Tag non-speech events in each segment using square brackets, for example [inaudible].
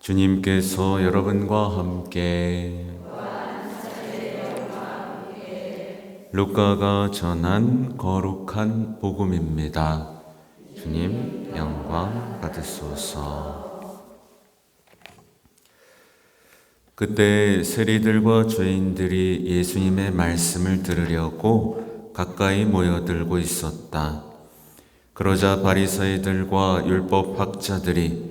주님께서 여러분과 함께 루카가 전한 거룩한 복음입니다. 주님 영광 받으소서. 그때 세리들과 죄인들이 예수님의 말씀을 들으려고 가까이 모여들고 있었다. 그러자 바리사이들과 율법 학자들이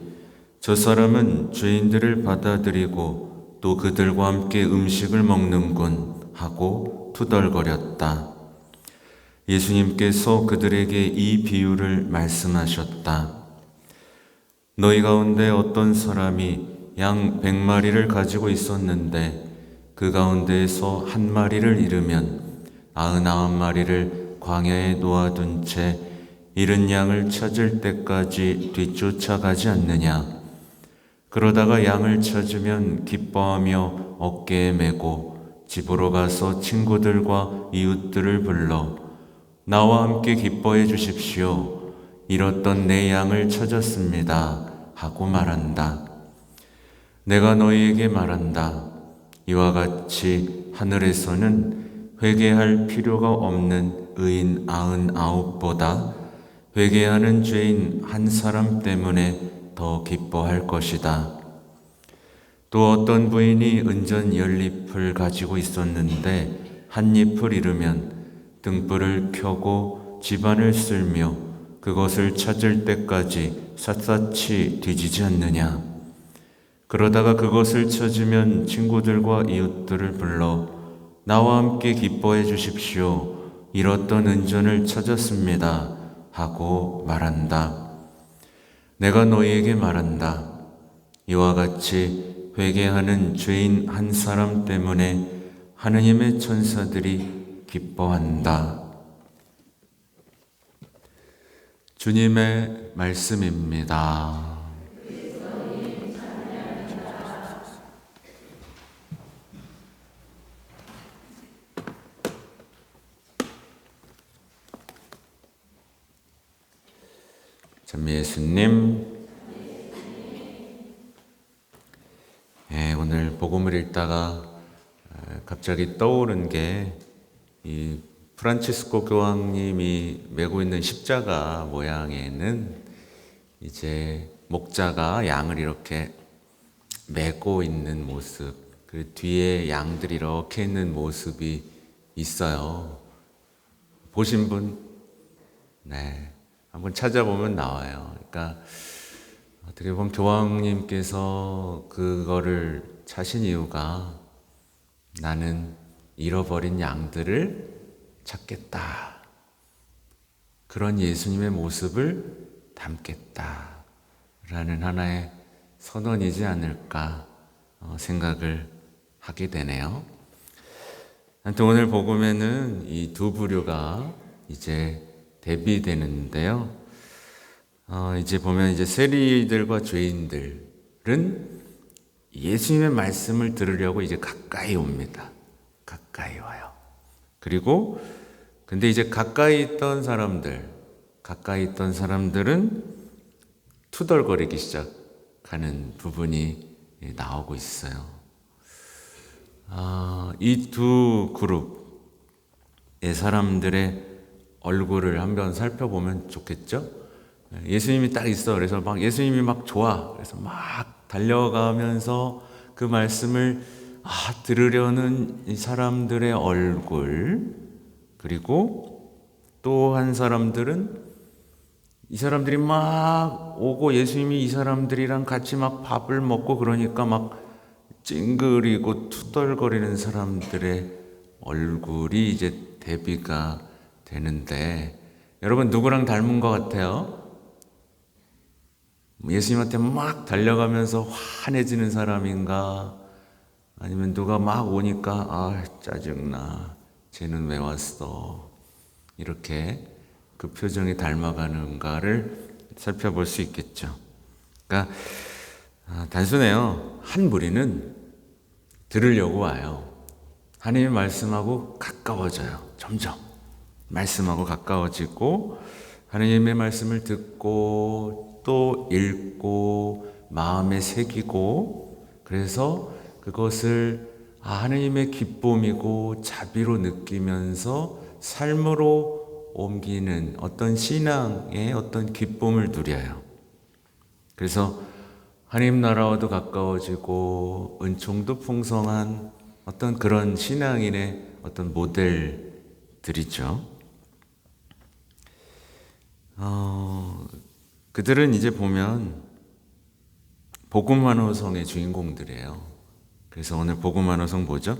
저 사람은 죄인들을 받아들이고 또 그들과 함께 음식을 먹는군 하고 투덜거렸다. 예수님께서 그들에게 이 비유를 말씀하셨다. 너희 가운데 어떤 사람이 양 백마리를 가지고 있었는데 그 가운데에서 한 마리를 잃으면 아흔아홉 마리를 광야에 놓아둔 채 잃은 양을 찾을 때까지 뒤쫓아가지 않느냐? 그러다가 양을 찾으면 기뻐하며 어깨에 메고 집으로 가서 친구들과 이웃들을 불러 나와 함께 기뻐해 주십시오. 잃었던 내 양을 찾았습니다. 하고 말한다. 내가 너희에게 말한다. 이와 같이 하늘에서는 회개할 필요가 없는 의인 아흔 아홉보다 회개하는 죄인 한 사람 때문에 더 기뻐할 것이다. 또 어떤 부인이 은전 열 잎을 가지고 있었는데 한 잎을 잃으면 등불을 켜고 집안을 쓸며 그것을 찾을 때까지 샅샅이 뒤지지 않느냐. 그러다가 그것을 찾으면 친구들과 이웃들을 불러 나와 함께 기뻐해 주십시오. 잃었던 은전을 찾았습니다. 하고 말한다. 내가 너희에게 말한다. 이와 같이 회개하는 죄인 한 사람 때문에 하느님의 천사들이 기뻐한다. 주님의 말씀입니다. 참 예수님, 예, 오늘 복음을 읽다가 갑자기 떠오른 게 이 프란치스코 교황님이 메고 있는 십자가 모양에는 이제 목자가 양을 이렇게 메고 있는 모습, 그 뒤에 양들이 이렇게 있는 모습이 있어요. 보신 분? 네. 한번 찾아보면 나와요. 그러니까 어떻게 보면 교황님께서 그거를 차신 이유가 나는 잃어버린 양들을 찾겠다. 그런 예수님의 모습을 담겠다. 라는 하나의 선언이지 않을까 어, 생각을 하게 되네요. 하여튼 오늘 복음에는 이 두 부류가 이제 대비되는데요. 어, 이제 보면 이제 세리들과 죄인들은 예수님의 말씀을 들으려고 이제 가까이 옵니다. 가까이 와요. 그리고 근데 이제 가까이 있던 사람들, 가까이 있던 사람들은 투덜거리기 시작하는 부분이 나오고 있어요. 아, 이두 그룹의 사람들의 얼굴을 한번 살펴보면 좋겠죠? 예수님이 딱 있어. 그래서 막 예수님이 막 좋아. 그래서 막 달려가면서 그 말씀을 아, 들으려는 이 사람들의 얼굴, 그리고 또 한 사람들은 이 사람들이 막 오고 예수님이 이 사람들이랑 같이 막 밥을 먹고 그러니까 막 찡그리고 투덜거리는 사람들의 얼굴이 이제 대비가 되는데 여러분 누구랑 닮은 것 같아요? 예수님한테 막 달려가면서 환해지는 사람인가? 아니면 누가 막 오니까 아 짜증나 쟤는 왜 왔어? 이렇게 그 표정이 닮아가는가를 살펴볼 수 있겠죠. 그러니까 아, 단순해요. 한 무리는 들으려고 와요. 하나님의 말씀하고 가까워져요. 점점. 말씀하고 가까워지고 하나님의 말씀을 듣고 또 읽고 마음에 새기고 그래서 그것을 아, 하느님의 기쁨이고 자비로 느끼면서 삶으로 옮기는 어떤 신앙의 어떤 기쁨을 누려요. 그래서 하나님 나라와도 가까워지고 은총도 풍성한 어떤 그런 신앙인의 어떤 모델들이죠. 어, 그들은 이제 보면 복음만호성의 주인공들이에요. 그래서 오늘 복음만호성 뭐죠?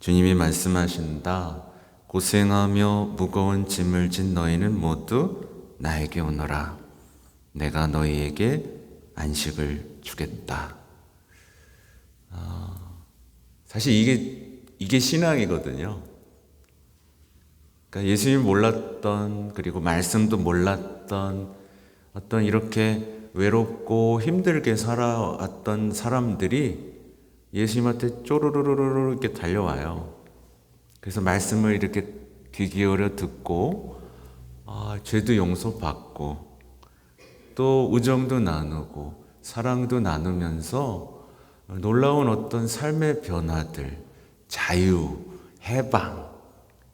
주님이 말씀하신다. 고생하며 무거운 짐을 진 너희는 모두 나에게 오너라. 내가 너희에게 안식을 주겠다. 아, 사실 이게 이게 신앙이거든요. 그러니까 예수님 몰랐던 그리고 말씀도 몰랐던 어떤 이렇게 외롭고 힘들게 살아왔던 사람들이 예수님한테 쪼르르르르 이렇게 달려와요. 그래서 말씀을 이렇게 귀 기울여 듣고 아, 죄도 용서받고 또 우정도 나누고 사랑도 나누면서 놀라운 어떤 삶의 변화들, 자유, 해방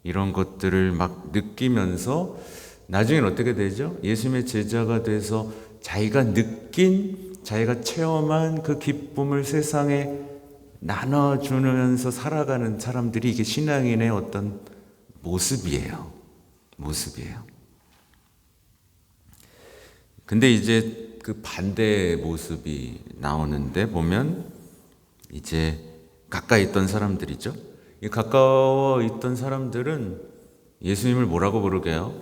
이런 것들을 막 느끼면서 나중엔 어떻게 되죠? 예수님의 제자가 돼서 자기가 느낀, 자기가 체험한 그 기쁨을 세상에 나눠주면서 살아가는 사람들이 이게 신앙인의 어떤 모습이에요. 모습이에요. 근데 이제 그 반대의 모습이 나오는데 보면 이제 가까이 있던 사람들이죠. 이 가까워 있던 사람들은 예수님을 뭐라고 부르게요?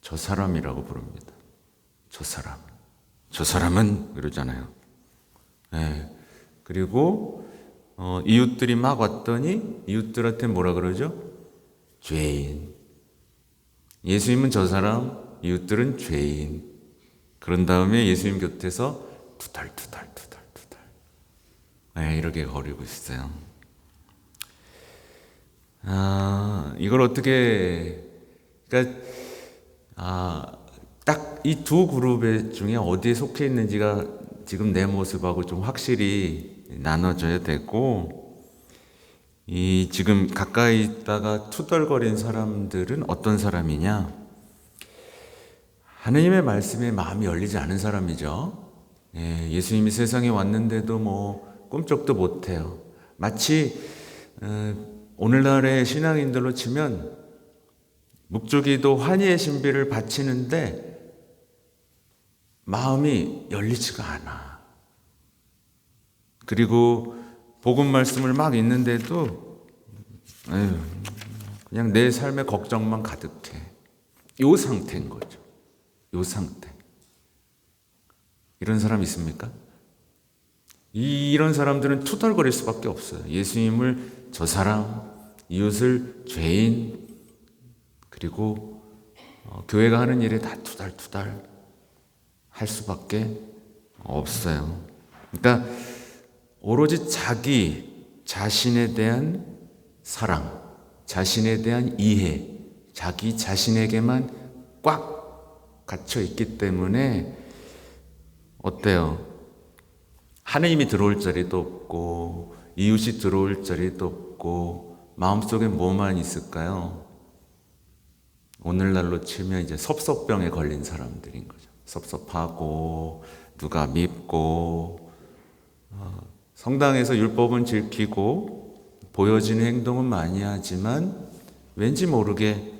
저 사람이라고 부릅니다. 저 사람. 저 사람은 그러잖아요. 네. 그리고 어, 이웃들이 막 왔더니 이웃들한테 뭐라 그러죠? 죄인. 예수님은 저 사람, 이웃들은 죄인. 그런 다음에 예수님 곁에서 두달두달 두달 두달. 네, 이렇게 거리고 있어요. 아, 이걸 어떻게, 그러니까, 아, 딱 이 두 그룹의 중에 어디에 속해 있는지가 지금 내 모습하고 좀 확실히 나눠져야 되고, 이 지금 가까이 있다가 투덜거린 사람들은 어떤 사람이냐? 하느님의 말씀에 마음이 열리지 않은 사람이죠. 예, 예수님이 세상에 왔는데도 뭐 꿈쩍도 못해요. 마치 어, 오늘날의 신앙인들로 치면 묵주기도 환희의 신비를 바치는데 마음이 열리지가 않아. 그리고 복음 말씀을 막 읽는데도 에휴, 그냥 내 삶의 걱정만 가득해. 이 상태인 거죠. 이 상태. 이런 사람 있습니까? 이런 사람들은 투덜거릴 수밖에 없어요. 예수님을 저 사람, 이웃을 죄인, 그리고 어, 교회가 하는 일에 다 투달투달 할 수밖에 없어요. 그러니까 오로지 자기 자신에 대한 사랑, 자신에 대한 이해, 자기 자신에게만 꽉 갇혀 있기 때문에 어때요? 하느님이 들어올 자리도 없고 이웃이 들어올 자리도 없고 마음속에 뭐만 있을까요? 오늘날로 치면 이제 섭섭병에 걸린 사람들인 거죠. 섭섭하고 누가 밉고 어, 성당에서 율법은 지키고 보여지는 행동은 많이 하지만 왠지 모르게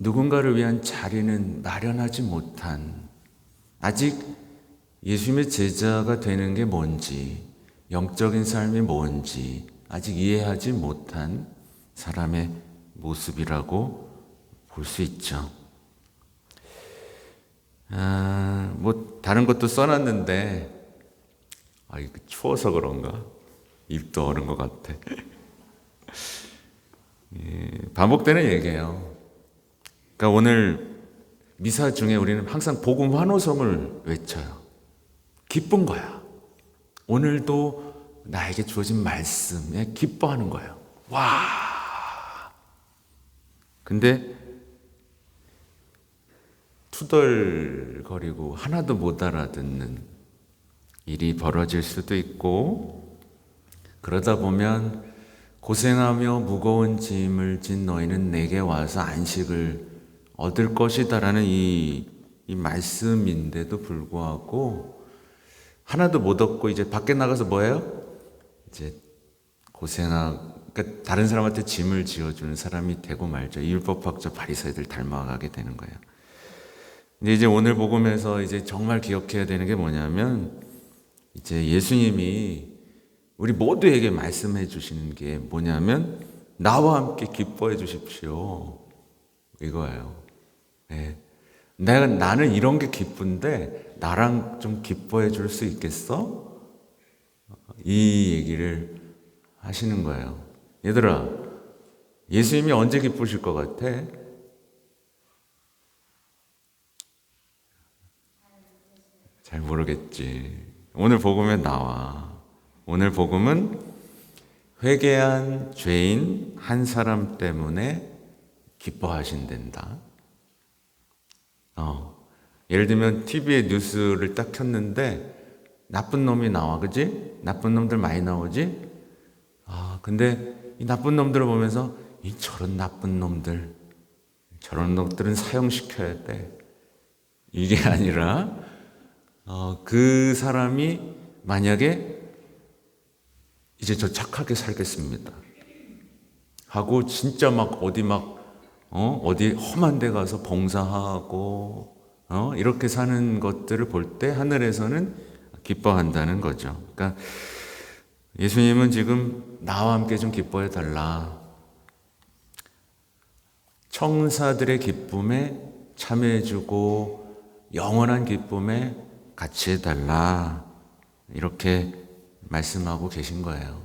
누군가를 위한 자리는 마련하지 못한 아직 예수님의 제자가 되는 게 뭔지 영적인 삶이 뭔지 아직 이해하지 못한 사람의 모습이라고 볼 수 있죠. 아, 뭐 다른 것도 써놨는데 아 추워서 그런가 입도 얼은 것 같아. 예, 반복되는 얘기예요. 그러니까 오늘 미사 중에 우리는 항상 복음 환호성을 외쳐요. 기쁜 거야. 오늘도 나에게 주어진 말씀에 기뻐하는 거예요. 와. 근데 투덜거리고 하나도 못 알아듣는 일이 벌어질 수도 있고 그러다 보면 고생하며 무거운 짐을 진 너희는 내게 와서 안식을 얻을 것이다라는 이, 이 말씀인데도 불구하고 하나도 못 얻고 이제 밖에 나가서 뭐예요? 이제 고생하 그러니까 다른 사람한테 짐을 지어주는 사람이 되고 말죠. 율법학자 바리새들 닮아가게 되는 거예요. 근데 이제 오늘 복음에서 이제 정말 기억해야 되는 게 뭐냐면 이제 예수님이 우리 모두에게 말씀해 주시는 게 뭐냐면 나와 함께 기뻐해 주십시오. 이거예요. 네. 내가 나는 이런 게 기쁜데 나랑 좀 기뻐해 줄 수 있겠어? 이 얘기를 하시는 거예요. 얘들아, 예수님이 언제 기쁘실 것 같아? 잘 모르겠지. 오늘 복음에 나와. 오늘 복음은 회개한 죄인 한 사람 때문에 기뻐하신댄다. 어. 예를 들면 TV에 뉴스를 딱 켰는데 나쁜 놈이 나와, 그지? 나쁜 놈들 많이 나오지? 아, 근데 이 나쁜 놈들을 보면서 이 저런 나쁜 놈들, 저런 놈들은 사형시켜야 돼. 이게 [laughs] 아니라, 어, 그 사람이 만약에 이제 저 착하게 살겠습니다. 하고 진짜 막 어디 막, 어, 어디 험한 데 가서 봉사하고, 어, 이렇게 사는 것들을 볼 때 하늘에서는 기뻐한다는 거죠. 그러니까 예수님은 지금 나와 함께 좀 기뻐해 달라. 청사들의 기쁨에 참여해 주고 영원한 기쁨에 같이 해 달라. 이렇게 말씀하고 계신 거예요.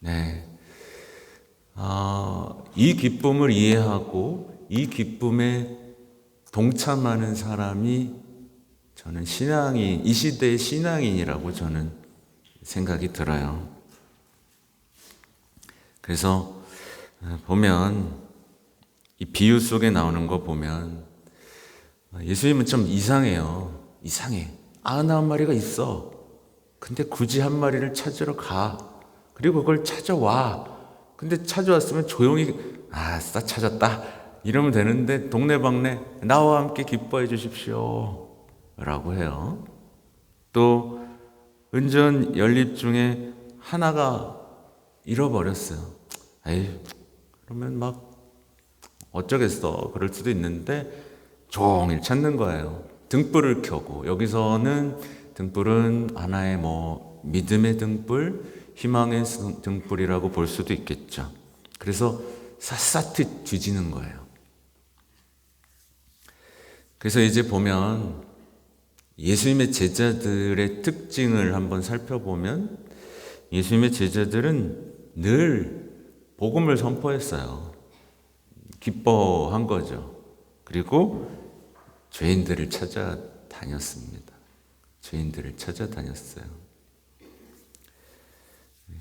네. 어, 이 기쁨을 이해하고 이 기쁨에 동참하는 사람이 저는 신앙이, 이 시대의 신앙인이라고 저는 생각이 들어요. 그래서 보면 이 비유 속에 나오는 거 보면 예수님은 좀 이상해요. 이상해. 아 나 한 마리가 있어. 근데 굳이 한 마리를 찾으러 가. 그리고 그걸 찾아와. 근데 찾아왔으면 조용히 아 싸 찾았다. 이러면 되는데 동네방네 나와 함께 기뻐해 주십시오. 라고 해요. 또 은전 연립 중에 하나가 잃어버렸어요. 에이, 그러면 막 어쩌겠어. 그럴 수도 있는데 종일 찾는 거예요. 등불을 켜고 여기서는 등불은 하나의 뭐 믿음의 등불, 희망의 등불이라고 볼 수도 있겠죠. 그래서 샅샅이 뒤지는 거예요. 그래서 이제 보면 예수님의 제자들의 특징을 한번 살펴보면 예수님의 제자들은 늘 복음을 선포했어요. 기뻐한 거죠. 그리고 죄인들을 찾아다녔습니다. 죄인들을 찾아다녔어요.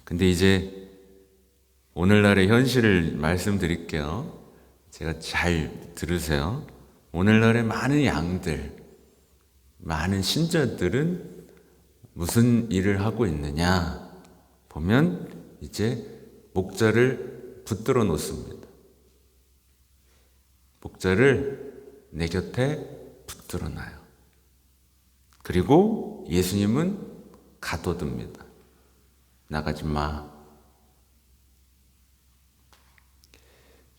근데 이제 오늘날의 현실을 말씀드릴게요. 제가 잘 들으세요. 오늘날의 많은 양들, 많은 신자들은 무슨 일을 하고 있느냐 보면 이제 목자를 붙들어 놓습니다. 목자를 내 곁에 붙들어 놔요. 그리고 예수님은 가둬둡니다. 나가지 마.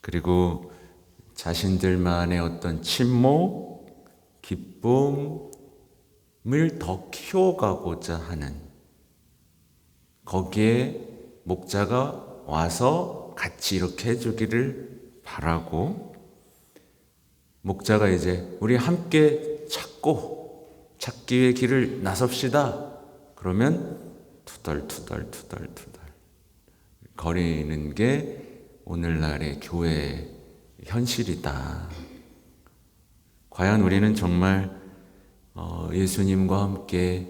그리고 자신들만의 어떤 침묵, 기쁨, 더 키워가고자 하는 거기에 목자가 와서 같이 이렇게 해주기를 바라고 목자가 이제 우리 함께 찾고 찾기 위해 길을 나섭시다. 그러면 투덜투덜 투덜투덜 거리는 게 오늘날의 교회 현실이다. 과연 우리는 정말 어, 예수님과 함께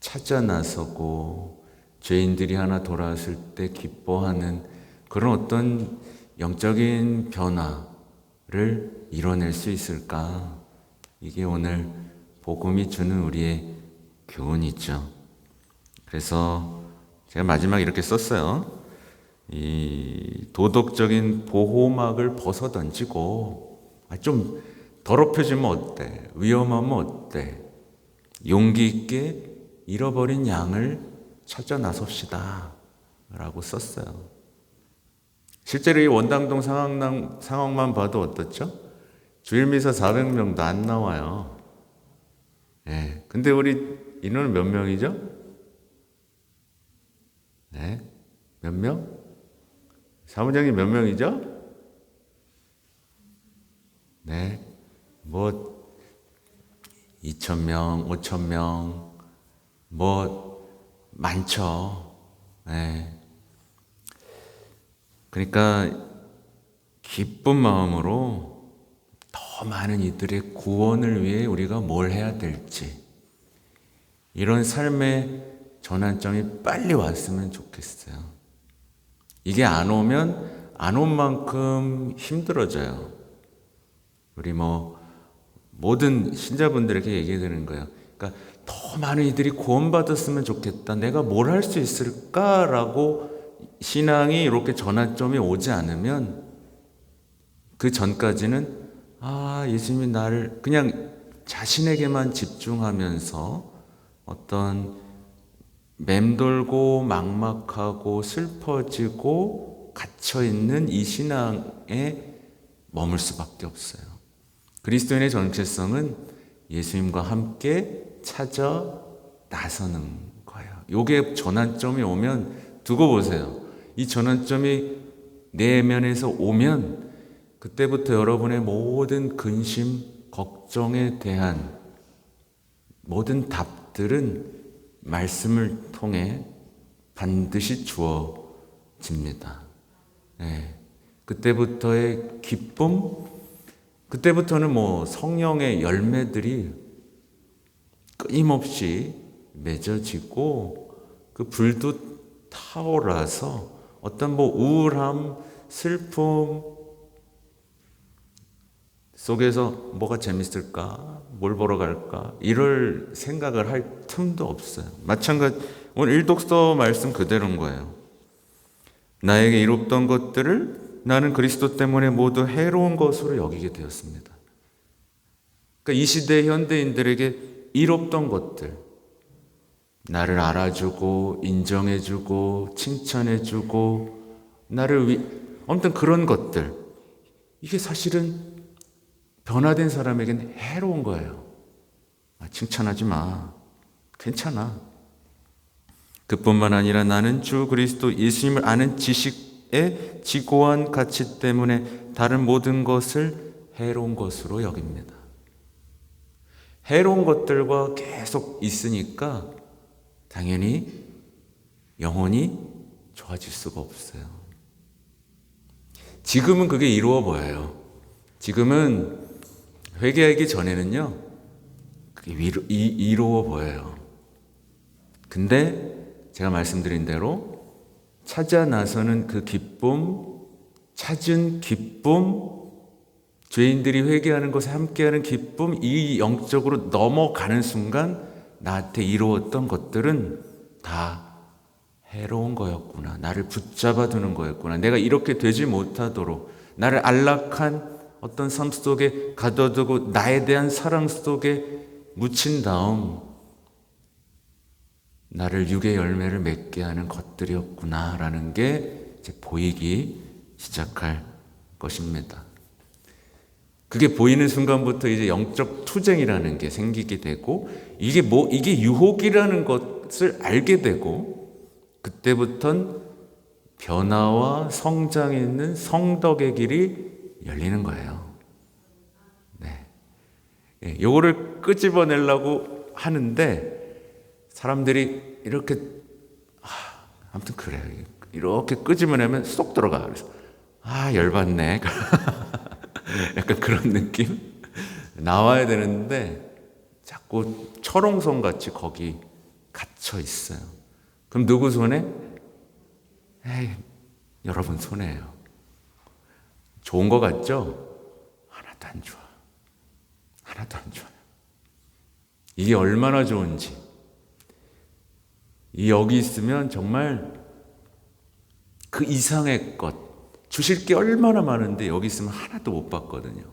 찾아 나서고 죄인들이 하나 돌아왔을 때 기뻐하는 그런 어떤 영적인 변화를 이뤄낼 수 있을까? 이게 오늘 복음이 주는 우리의 교훈이 있죠. 그래서 제가 마지막 이렇게 썼어요. 이 도덕적인 보호막을 벗어 던지고 아, 좀 더럽혀지면 어때? 위험하면 어때? 용기 있게 잃어버린 양을 찾아 나섭시다. 라고 썼어요. 실제로 이 원당동 상황, 상황만 봐도 어떻죠? 주일미사 400명도 안 나와요. 예. 근데 우리 인원은 몇 명이죠? 네. 몇 명? 사무장님 몇 명이죠? 네. 뭐, 2,000명, 5,000명, 뭐, 많죠. 네. 그러니까, 기쁜 마음으로 더 많은 이들의 구원을 위해 우리가 뭘 해야 될지, 이런 삶의 전환점이 빨리 왔으면 좋겠어요. 이게 안 오면 안 온 만큼 힘들어져요. 우리 뭐 모든 신자분들에게 얘기해 드리는 거예요. 그러니까 더 많은 이들이 구원받았으면 좋겠다. 내가 뭘 할 수 있을까라고 신앙이 이렇게 전환점이 오지 않으면 그 전까지는 아, 예수님이 나를 그냥 자신에게만 집중하면서 어떤 맴돌고 막막하고 슬퍼지고 갇혀 있는 이 신앙에 머물 수밖에 없어요. 그리스도인의 정체성은 예수님과 함께 찾아 나서는 거예요. 요게 전환점이 오면 두고 보세요. 이 전환점이 내면에서 오면 그때부터 여러분의 모든 근심, 걱정에 대한 모든 답들은 말씀을 통해 반드시 주어집니다. 네. 그때부터의 기쁨, 그때부터는 뭐 성령의 열매들이 끊임없이 맺어지고 그 불도 타올라서 어떤 뭐 우울함, 슬픔 속에서 뭐가 재밌을까? 뭘 보러 갈까? 이럴 생각을 할 틈도 없어요. 마찬가지, 오늘 일독서 말씀 그대로인 거예요. 나에게 이롭던 것들을 나는 그리스도 때문에 모두 해로운 것으로 여기게 되었습니다. 그러니까 이 시대 현대인들에게 이롭던 것들, 나를 알아주고, 인정해주고, 칭찬해주고, 나를 위, 아무튼 그런 것들, 이게 사실은 변화된 사람에게는 해로운 거예요. 아, 칭찬하지 마. 괜찮아. 그뿐만 아니라 나는 주 그리스도 예수님을 아는 지식 의 지고한 가치 때문에 다른 모든 것을 해로운 것으로 여깁니다. 해로운 것들과 계속 있으니까 당연히 영혼이 좋아질 수가 없어요. 지금은 그게 이루어 보여요. 지금은 회개하기 전에는요, 그게 이로워 보여요. 근데 제가 말씀드린 대로 찾아 나서는 그 기쁨, 찾은 기쁨, 죄인들이 회개하는 것에 함께하는 기쁨, 이 영적으로 넘어가는 순간 나한테 이루었던 것들은 다 해로운 거였구나. 나를 붙잡아 두는 거였구나. 내가 이렇게 되지 못하도록 나를 안락한 어떤 삶 속에 가둬두고 나에 대한 사랑 속에 묻힌 다음 나를 육의 열매를 맺게 하는 것들이었구나라는 게 이제 보이기 시작할 것입니다. 그게 보이는 순간부터 이제 영적 투쟁이라는 게 생기게 되고 이게 뭐 이게 유혹이라는 것을 알게 되고 그때부턴 변화와 성장에 있는 성덕의 길이 열리는 거예요. 네. 예, 요거를 끄집어내려고 하는데 사람들이 이렇게 아, 아무튼 그래요. 이렇게 끄집어 내면 쏙 들어가. 그래서 아 열받네. [laughs] 약간 그런 느낌 나와야 되는데 자꾸 철옹성 같이 거기 갇혀 있어요. 그럼 누구 손에? 에이, 여러분 손에요. 좋은 것 같죠? 하나도 안 좋아. 하나도 안 좋아요. 이게 얼마나 좋은지, 이 여기 있으면 정말 그 이상의 것 주실 게 얼마나 많은데 여기 있으면 하나도 못 받거든요.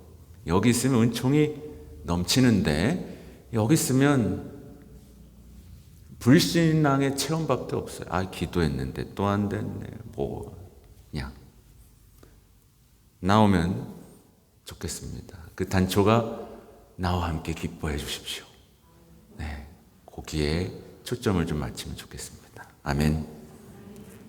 여기 있으면 은총이 넘치는데 여기 있으면 불신앙의 체험밖에 없어요. 아 기도했는데 또 안 됐네. 뭐 그냥 나오면 좋겠습니다. 그 단초가 나와 함께 기뻐해 주십시오. 네, 거기에 초점을 좀 맞추면 좋겠습니다. 아멘.